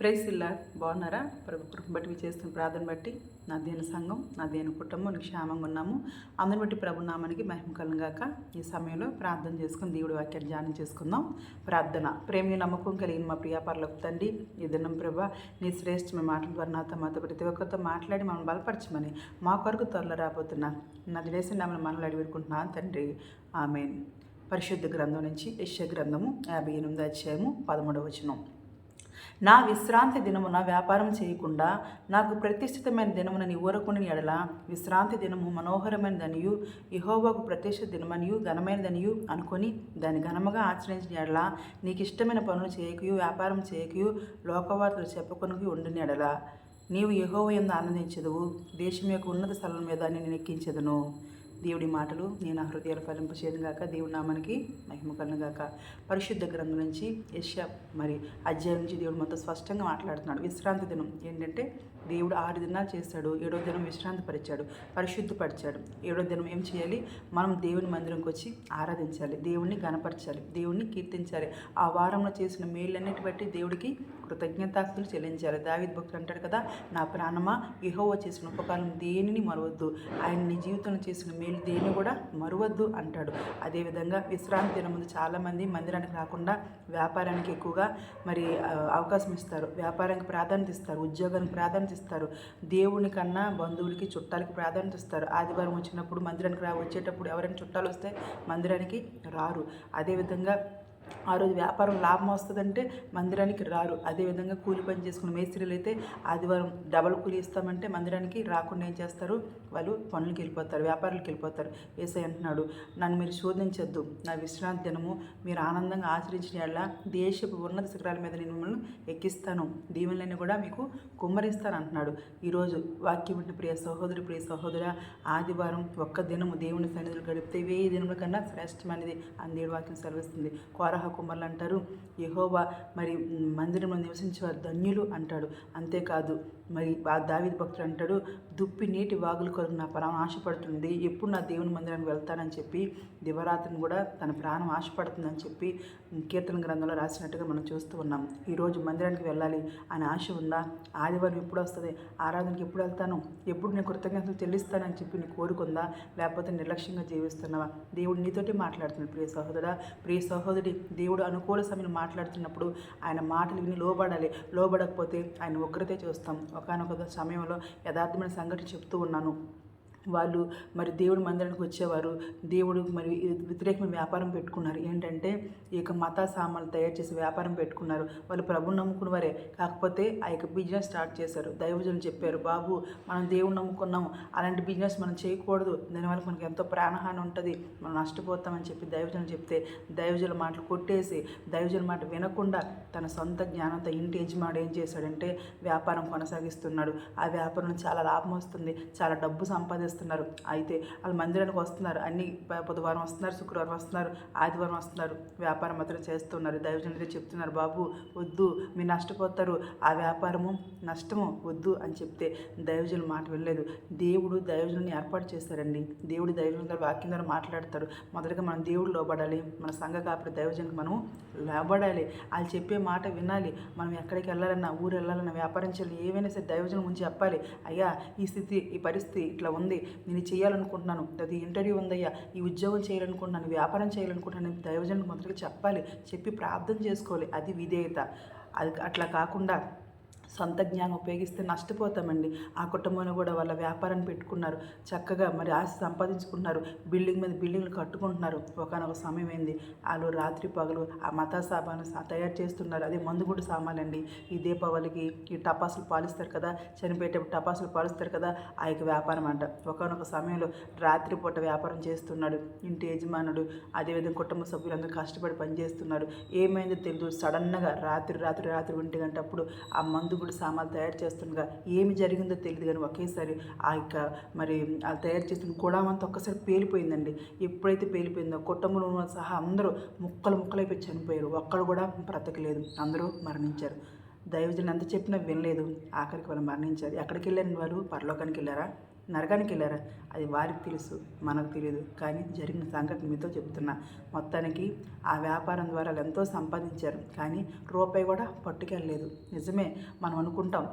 Price ఇల్లా బాగున్నారా? ప్రభు కృపను బట్టి మీరు చేస్తున్న ప్రార్థన బట్టి నా దేని సంఘం నా దేని కుటుంబం క్షేమంగా ఉన్నాము. అందరిని బట్టి ప్రభు నామానికి మహిమ గాక ఈ సమయంలో ప్రార్థన చేసుకుని దేవుడి వాక్యాన్ని ధ్యానం చేసుకుందాం. ప్రార్థన. ప్రేమ నమ్మకం కలిగిన మా ప్రియాపరలకు తండ్రి ఈ దినం ప్రభా నీ శ్రేష్టమైన మాటల ద్వారా నాతో మాతో ప్రతి ఒక్కరితో మాట్లాడి మనం బలపరచమని మా కొరకు త్వరలో రాబోతున్నా నా దేశం నామని మనలు అడిగిపెట్టుకుంటున్నాను తండ్రి. ఆమెన్. పరిశుద్ధ గ్రంథం నుంచి యశ్య గ్రంథము యాభై ఎనిమిది అధ్యాయము పదమూడవ వచనం. నా విశ్రాంతి దినమున వ్యాపారం చేయకుండా నాకు ప్రతిష్ఠితమైన దినమున నీ ఊరకుని ఎడల విశ్రాంతి దినము మనోహరమైనదనియు యహోవాకు ప్రతిష్ఠిత దినమనియు ఘనమైనదనియు అనుకొని దాన్ని ఘనముగా ఆచరించిన ఎడల నీకు ఇష్టమైన పనులు చేయకయు వ్యాపారం చేయకయు లోకవార్తలు చెప్పుకొనుకు ఉండిన ఎడల నీవు యహోవ ఎందు ఆనందించదువు దేశం యొక్క ఉన్నత స్థలం మీద నేను ఎక్కించదును. దేవుడి మాటలు నేను హృదయాలు ఫలింపచేయను గాక. దేవుడి నామానికి మహిమ కలను పరిశుద్ధ గ్రంథం నుంచి యశ్య మరి అధ్యాయం నుంచి దేవుడు మొత్తం స్పష్టంగా మాట్లాడుతున్నాడు. విశ్రాంతి దినం ఏంటంటే దేవుడు ఆరు దినాలు చేశాడు ఏడో దినం విశ్రాంతి పరిచాడు పరిశుద్ధపరిచాడు. ఏడో దినం ఏం చేయాలి? మనం దేవుని మందిరంకి వచ్చి ఆరాధించాలి దేవుణ్ణి గణపరచాలి దేవుణ్ణి కీర్తించాలి. ఆ వారంలో చేసిన మేళ్ళన్నిటి బట్టి దేవుడికి కృతజ్ఞతాస్తులు చెల్లించాలి. దావిద్ భక్తులు అంటాడు కదా నా ప్రాణమా యెహోవా చేసిన ఉపకారం దేనిని మరవద్దు? ఆయన నీ జీవితంలో చేసిన మేలు దేన్ని కూడా మరవద్దు అంటాడు. అదేవిధంగా విశ్రాంతి దినం ముందు చాలామంది మందిరానికి రాకుండా వ్యాపారానికి ఎక్కువగా మరి అవకాశం ఇస్తారు. వ్యాపారానికి ప్రాధాన్యత ఇస్తారు ఉద్యోగానికి ప్రాధాన్యత ఇస్తారు దేవుని కన్నా బంధువులకి చుట్టాలకి ప్రాధాన్యత ఇస్తారు ఆదివారం వచ్చినప్పుడు మందిరానికి రా వచ్చేటప్పుడు ఎవరైనా చుట్టాలు వస్తే మందిరానికి రారు. అదేవిధంగా ఆ రోజు వ్యాపారం లాభం వస్తుందంటే మందిరానికి రారు. అదేవిధంగా కూలి పని చేసుకున్న మేస్త్రీలు అయితే ఆదివారం డబల్ కూలి ఇస్తామంటే మందిరానికి రాకుండా ఏం చేస్తారు? వాళ్ళు పనులకి వెళ్ళిపోతారు వ్యాపారులకు వెళ్ళిపోతారు. వేసాయి అంటున్నాడు నన్ను మీరు శోధించొద్దు. నా విశ్రాంతి దినము మీరు ఆనందంగా ఆచరించిన యెడల దేశపు ఉన్నత శిఖరాల మీద నేను మిమ్మల్ని ఎక్కిస్తాను. దీవెనలన్నీ కూడా మీకు కుమ్మరిస్తాను అంటున్నాడు ఈరోజు వాక్యం వింటున్న ప్రియ సహోదరి ప్రియ సహోదర ఆదివారం ఒక్క దినము దేవుని సన్నిధులు గడిపితే వెయ్యి దినముల కన్నా శ్రేష్టమైనది అందేడు వాక్యం సెలవిస్తుంది. కోరహ కుమారులు అంటారు. యహోవా మరి మందిరంలో నివసించేవారు ధన్యులు అంటాడు. అంతేకాదు మరి దావిది భక్తుడు అంటాడు దుప్పి నీటి వాగులు కొరకు నా ప్రాణం ఆశపడుతుంది. ఎప్పుడు నా దేవుని మందిరానికి వెళ్తానని చెప్పి దివరాత్రిని కూడా తన ప్రాణం ఆశపడుతుందని చెప్పి కీర్తన గ్రంథంలో రాసినట్టుగా మనం చూస్తూ ఉన్నాం. ఈరోజు మందిరానికి వెళ్ళాలి అని ఆశ ఉందా? ఆదివారం ఎప్పుడు వస్తుంది? ఆరాధనకి ఎప్పుడు వెళ్తాను? ఎప్పుడు నేను కృతజ్ఞతలు చెల్లిస్తానని చెప్పి నీ కోరుకుందా లేకపోతే నిర్లక్ష్యంగా జీవిస్తున్నావా? దేవుడు నీతోటి మాట్లాడుతున్నాడు. ప్రియ సహోదరా ప్రియ సహోదరి దేవుడు అనుకూల సమయం మాట్లాడుతున్నప్పుడు ఆయన మాటలు విని లోబడాలి. లోబడకపోతే ఆయన ఉగ్రతే చూస్తాం. ఒకనొక సమయంలో యథార్థమైన సంఘటన చెప్తూ ఉన్నాను. వాళ్ళు మరి దేవుడి మందిరానికి వచ్చేవారు. దేవుడు మరి వ్యతిరేకమైన వ్యాపారం పెట్టుకున్నారు. ఏంటంటే ఈ యొక్క మత సామాన్లు తయారు చేసి వ్యాపారం పెట్టుకున్నారు. వాళ్ళు ప్రభుని నమ్ముకున్న వారే కాకపోతే ఆ యొక్క బిజినెస్ స్టార్ట్ చేశారు. దైవజనులు చెప్పారు బాబు మనం దేవుడు నమ్ముకున్నాము అలాంటి బిజినెస్ మనం చేయకూడదు. దానివల్ల మనకి ఎంతో ప్రాణహాని ఉంటుంది. మనం నష్టపోతామని చెప్పి దైవజనులు చెప్తే దైవజనుల మాటలు కొట్టేసి దైవజనుల మాట వినకుండా తన సొంత జ్ఞానంతో ఇంటి యజమాడు ఏం చేశాడంటే వ్యాపారం కొనసాగిస్తున్నాడు. ఆ వ్యాపారంలో చాలా లాభం వస్తుంది. చాలా డబ్బు చేస్తున్నారు. అయితే వాళ్ళు మందిరానికి వస్తున్నారు. అన్ని బుధవారం వస్తున్నారు శుక్రవారం వస్తున్నారు ఆదివారం వస్తున్నారు. వ్యాపారం మాత్రం చేస్తున్నారు. దైవజనులతో చెప్తున్నారు బాబు వద్దు మీరు నష్టపోతారు. ఆ వ్యాపారము నష్టము వద్దు అని చెప్తే దైవజనుల మాట వెళ్ళలేదు దేవుడు దైవజనుని ఏర్పాటు చేశారండి. దేవుడు దైవజనుల ద్వారా వాక్యం ద్వారా మాట్లాడతారు. మొదటగా మనం దేవుడు లోబడాలి. మన సంఘ కాపుడు దైవజనులకు మనం లోబడాలి. వాళ్ళు చెప్పే మాట వినాలి. మనం ఎక్కడికి వెళ్ళాలన్నా ఊరు వెళ్ళాలన్నా వ్యాపారం చేయాలి ఏవైనా సరే దైవజనం ముందు చెప్పాలి. అయ్యా ఈ స్థితి ఈ పరిస్థితి ఇట్లా ఉంది. నేను చేయాలనుకుంటున్నాను. అది ఇంటర్వ్యూ ఉందయ్యా. ఈ ఉద్యోగం చేయాలనుకుంటున్నాను వ్యాపారం చేయాలనుకుంటున్నాను దైవజనం మొదటిగా చెప్పాలి. చెప్పి ప్రార్థన చేసుకోవాలి. అది విధేయత. అది అట్లా కాకుండా సొంత జ్ఞానం ఉపయోగిస్తే నష్టపోతామండి. ఆ కుటుంబంలో కూడా వాళ్ళ వ్యాపారాన్ని పెట్టుకున్నారు. చక్కగా మరి ఆశ సంపాదించుకుంటున్నారు. బిల్డింగ్ మీద బిల్డింగ్లు కట్టుకుంటున్నారు. ఒకనొక సమయం ఏంది వాళ్ళు రాత్రి పగలు ఆ మత సామాను తయారు చేస్తున్నారు. అదే మందుగుడు సామానండి ఈ దీపావళికి ఈ టపాసులు పాలిస్తారు కదా. చనిపోయేటప్పుడు టపాసులు పాలిస్తారు కదా. ఆ యొక్క వ్యాపారం అంట. ఒకనొక సమయంలో రాత్రిపూట వ్యాపారం చేస్తున్నాడు. ఇంటి యజమానుడు అదేవిధంగా కుటుంబ సభ్యులందరూ కష్టపడి పనిచేస్తున్నారు. ఏమైందో తెలియదు సడన్గా రాత్రి రాత్రి రాత్రి ఒంటి గంట అప్పుడు ఆ మందు గుడి సామాన్లు తయారు చేస్తుండగా ఏమి జరిగిందో తెలియదు కానీ ఒకేసారి ఆ యొక్క మరి ఆ తయారు చేసిన గుడాం అంతా ఒక్కసారి పేలిపోయిందండి. ఎప్పుడైతే పేలిపోయిందో కుటుంబంలో ఉన్న సహా అందరూ ముక్కలు ముక్కలైపోయి చనిపోయారు. ఒక్కడు కూడా బ్రతకలేదు. అందరూ మరణించారు. దైవజనులు ఎంత చెప్పినా వినలేదు. ఆఖరికి వాళ్ళు మరణించారు. ఎక్కడికి వెళ్ళారు వాళ్ళు? పరలోకానికి వెళ్ళారా? నరకానికి వెళ్ళారా? అది వారికి తెలుసు మనకు తెలియదు. కానీ జరిగిన సంఘటన మీతో చెప్తున్నా. మొత్తానికి ఆ వ్యాపారం ద్వారా వాళ్ళు ఎంతో సంపాదించారు. కానీ రూపాయి కూడా పట్టుకెళ్ళలేదు. నిజమే మనం అనుకుంటాం.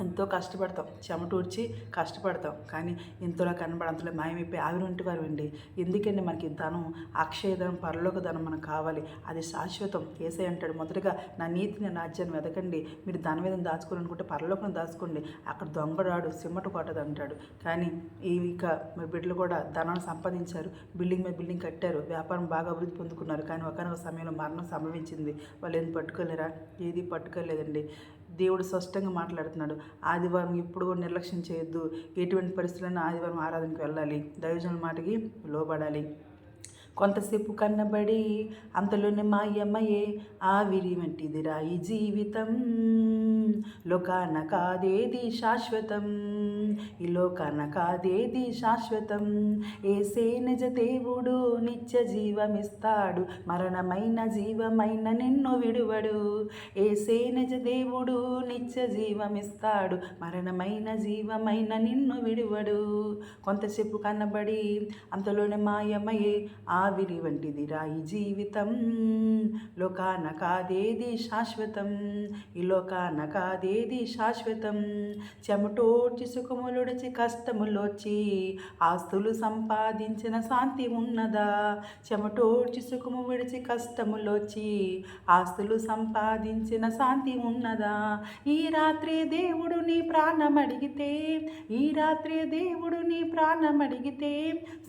ఎంతో కష్టపడతాం. చెమటూర్చి కష్టపడతాం. కానీ ఇంతలో కనబడంతలో మాయమైపోయి ఆవిరింటి వారు అండి. ఎందుకండి మనకి ధనం? అక్షయ ధనం పరలోక ధనం మనకు కావాలి. అది శాశ్వతం. ఏసై అంటాడు మొదటగా నా నీతిని రాజ్యాన్ని వెతకండి మీరు ధనం మీద దాచుకోవాలనుకుంటే పరలోకం దాచుకోండి. అక్కడ దొంగరాడు సిమ్మట కొట్టదు అంటాడు. కానీ ఈ ఇక మీ బిడ్డలు కూడా ధనాన్ని సంపాదించారు. బిల్డింగ్ మీద బిల్డింగ్ కట్టారు. వ్యాపారం బాగా అభివృద్ధి పొందుకున్నారు. కానీ ఒకనొక సమయంలో మరణం సంభవించింది. వాళ్ళు ఏం పట్టుకోలేరా? ఏది పట్టుకోలేదండి. దేవుడు స్పష్టంగా మాట్లాడుతున్నాడు. ఆదివారం ఎప్పుడు కూడా నిర్లక్ష్యం చేయొద్దు. ఎటువంటి పరిస్థితులను ఆదివారం ఆరాధనకి వెళ్ళాలి. దైవజనుల మాటకి లోబడాలి. కొంతసేపు కన్నబడి అంతలోనే మాయమ్మయే ఆవిరి వంటిదిరా. ఈ జీవితం లోకాన కాదేది శాశ్వతం? ఈ లోకాన కాదేది శాశ్వతం? ఏసే నిజ దేవుడు నిత్య జీవమిస్తాడు. మరణమైన జీవమైన నిన్ను విడువడు. ఏసే నిజ దేవుడు నిత్య జీవమిస్తాడు. మరణమైన జీవమైన నిన్ను విడువడు. కొంతసేపు కనబడి అంతలోనే మాయమయే ఆవిరి వంటిది రాయి జీవితం. లోకాన కాదేది శాశ్వతం? ఈ లోకాన కాదేది శాశ్వతం? చెమటోడ్చి సుఖములుడిచి కష్టములొచ్చి ఆస్తులు సంపాదించిన శాంతి ఉన్నదా? చెమటోడ్చి సుఖము విడిచి కష్టములొచ్చి ఆస్తులు సంపాదించిన శాంతి ఉన్నదా? ఈ రాత్రి దేవుడు నీ ప్రాణం అడిగితే ఈ రాత్రి దేవుడు నీ ప్రాణం అడిగితే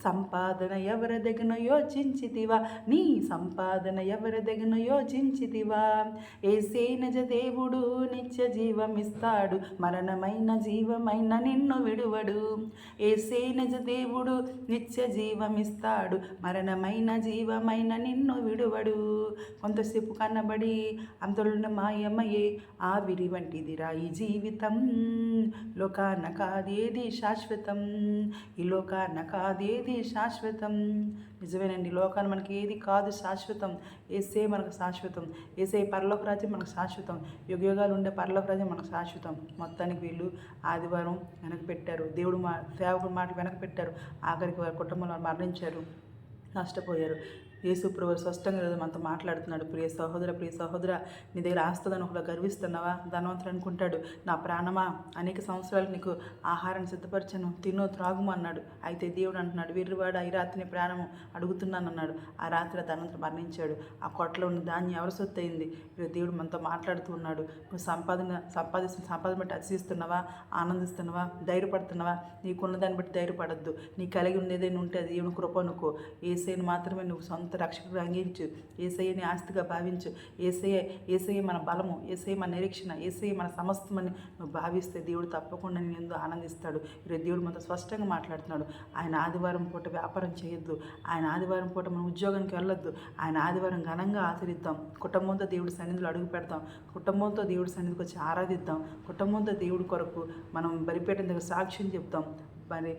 సంపాదన ఎవరి దగ్గర యోచించితివా? నీ సంపాదన ఎవరి దగ్గర యోచించితివా? ఏసే నిజ దేవుడు నిత్య నిత్య జీవమిస్తాడు మరణమైన జీవమైన నిన్ను విడువడు. ఏసే నిజ దేవుడు నిత్య జీవమిస్తాడు మరణమైన జీవమైన నిన్ను విడువడు. కొంతసేపు కనబడి అంతలోనే మాయమయ్యే ఆవిరి వంటిదిరా ఈ జీవితం. లోకాన కాదేది శాశ్వతం? ఈ లోకాన కాదేది శాశ్వతం? నిజమేనండి లోకాన మనకి ఏది కాదు శాశ్వతం. ఏసే మనకు శాశ్వతం. ఏసే పరలోక రాజ్యం మనకు శాశ్వతం. యుగయుగాలు ఉండే పరలోక రాజ్యం మనకు శాశ్వతం. మొత్తానికి వీళ్ళు ఆదివారం వెనక పెట్టారు. దేవుడు మా సేవకుడు మాట వెనక పెట్టారు. ఆఖరికి వారి కుటుంబంలో మరణించారు. నష్టపోయారు. యేసుప్రభు స్పష్టంగా ఈరోజు మనతో మాట్లాడుతున్నాడు. ప్రియ సహోదర ప్రియ సహోదర నీ దగ్గర ఆస్తుందని ఒకలా గర్విస్తున్నావా? ధనవంతుడు అనుకుంటాడు. నా ప్రాణమా? అనేక సంవత్సరాలు నీకు ఆహారాన్ని సిద్ధపరచను. తిను త్రాగుము అన్నాడు. అయితే దేవుడు అంటున్నాడు వీరివాడ ఈ రాత్రిని ప్రాణము అడుగుతున్నాను అన్నాడు ఆ రాత్రి ధనవంతుడు మరణించాడు. ఆ కొట్టలో ఉన్న దాన్ని ఎవరి సొత్తయింది? ఈరోజు దేవుడు మనతో మాట్లాడుతూ ఉన్నాడు. నువ్వు సంపాదన సంపాదిస్తున్న సంపాదన బట్టి అతిశిస్తున్నావా ఆనందిస్తున్నావా? ధైర్యపడుతున్నావా? నీకున్న దాన్ని బట్టి ధైర్యపడద్దు. నీ కలిగి ఉంది ఉంటే అది దేవుని కృప అనుకో. ఏసైని మాత్రమే నువ్వు సొంత రక్షకుడు అంగీంచు ఏసయ్యని ఆస్తిగా భావించు. ఏసయ్య ఏసయ్య మన బలము ఏసయ్య మన నిరీక్షణ ఏసయ్య మన సమస్తమని నువ్వు భావిస్తే దేవుడు తప్పకుండా నేను ఎందు ఆనందిస్తాడు. ఈరోజు దేవుడు మనతో స్పష్టంగా మాట్లాడుతున్నాడు. ఆయన ఆదివారం పూట వ్యాపారం చేయొద్దు. ఆయన ఆదివారం పూట మనం ఉద్యోగానికి వెళ్ళొద్దు. ఆయన ఆదివారం ఘనంగా ఆచరిద్దాం. కుటుంబంతో దేవుడి సన్నిధిలో అడుగు పెడతాం. కుటుంబంతో దేవుడి సన్నిధికి వచ్చి ఆరాధిద్దాం. కుటుంబంతో దేవుడి కొరకు మనం బలిపేట దగ్గర సాక్ష్యం చెప్తాం. మరి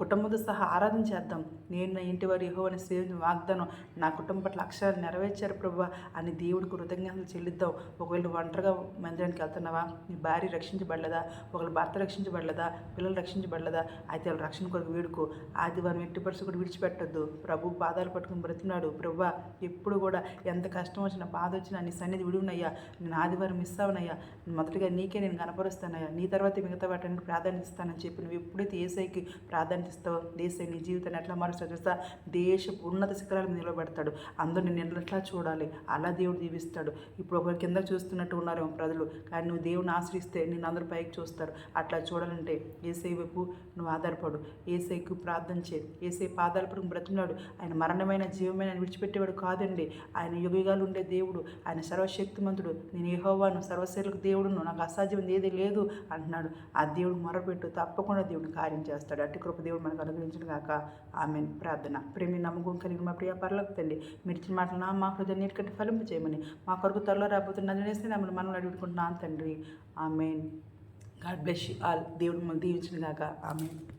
కుటుంబంతో సహా ఆరాధన చేద్దాం. నేను నా ఇంటి వారి యెహోవాని సేవించిన వాగ్దానం నా కుటుంబం పట్ల అక్షరాలు నెరవేర్చారు ప్రభు అని దేవుడికి కృతజ్ఞతలు చెల్లిద్దాం. ఒకవేళ ఒంటరిగా మందిరానికి వెళ్తున్నావా? నీ భార్య రక్షించబడలేదా? ఒకవేళ భర్త రక్షించబడలేదా? పిల్లలు రక్షించబడలేదా? అయితే వాళ్ళ రక్షణ కొరకు వేడుకో. ఆదివారం ఎట్టి పరిస్థితి కూడా విడిచిపెట్టద్దు. ప్రభు పాదాలు పట్టుకుని బ్రతున్నాడు ప్రభు ఎప్పుడు కూడా ఎంత కష్టం వచ్చినా బాధ వచ్చినా నీ సన్నిధి విడునయ్యా నేను ఆదివారం మిస్ అవనయ్యా మొదటిగా నీకే నేను కనపరుస్తానయ్యా నీ తర్వాత మిగతా వాటిని ప్రాధాన్యత ఇస్తానని చెప్పి నువ్వు ఎప్పుడైతే ఏసైకి ప్రాధాన్యత ఇస్తావు దేశం నీ జీవితాన్ని ఎట్లా మారుస్తా చూస్తా దేశ ఉన్నత శిఖరాలు నిలబెడతాడు. అందరూ నేను ఎట్లా చూడాలి? అలా దేవుడు దీవిస్తాడు. ఇప్పుడు ఒకరి కింద చూస్తున్నట్టు ఉన్నారేమో ప్రజలు. కానీ నువ్వు దేవుని ఆశ్రయిస్తే నేను అందరూ పైకి చూస్తారు. అట్లా చూడాలంటే ఏసై వైపు నువ్వు ఆధారపడు. ఏసైకు ప్రార్థన చేయి. ఏసై పాదాల పడుకు బ్రతున్నాడు ఆయన మరణమైన జీవమైన ఆయన విడిచిపెట్టేవాడు కాదండి. ఆయన యుగయుగాలు ఉండే దేవుడు. ఆయన సర్వశక్తిమంతుడు. నేను ఏహోవాను సర్వశైలకు దేవుడును. నాకు అసాధ్యం ఏది లేదు అంటున్నాడు. ఆ దేవుడు మొరపెట్టు తప్పకుండా దేవుడిని కార్యం చేస్తాడు. అట్టి కృపదేవుడు మనకు అనుగ్రహించిన కాక ఆమె ప్రార్థన. ప్రేమి నమ్మకం కలిగిన మా ప్రియ పర్లకు తండ్రి మీరు ఇచ్చిన మాటలు నా మా హృదయం నీటికంటే ఫలింపు చేయమని మా కొరకు త్వరలో రాబోతున్న నేస్తే మమ్మల్ని మనం అడుగుకుంటున్నాను తండ్రి. ఆమెన్. God bless all. దేవుడు మనం దీవించిన కాక ఆమెన్.